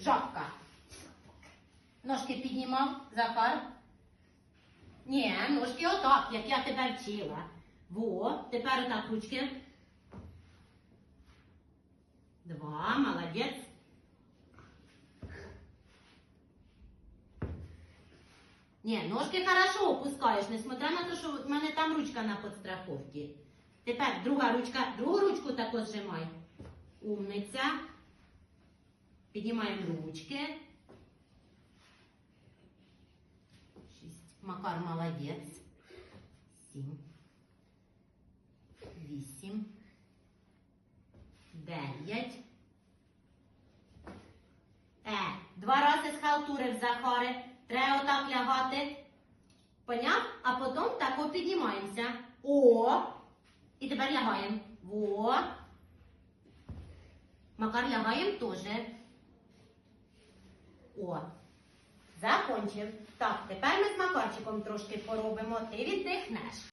Жабка. Ножки піднімав, Захар. Ні, ножки отак, як я тебе вчила. Во, тепер отак ручки. Два, молодець. Ні, ножки хорошо опускаєш, несмотря на те, що в мене там ручка на подстраховці. Тепер друга ручка, другу ручку також зжимай. Умниця. Піднімаємо ручки. Шість. Макар молодець. Сім. Вісім. Дев'ять. Е, два рази схалтурив Захаре. Треба отак лягати. Поняв? А потім тако піднімаємося. О! І тепер лягаємо. Во. Макар лягаємо теж. О. Закончив. Так, тепер ми з Макарчиком трошки поробимо. Ти віддихнеш.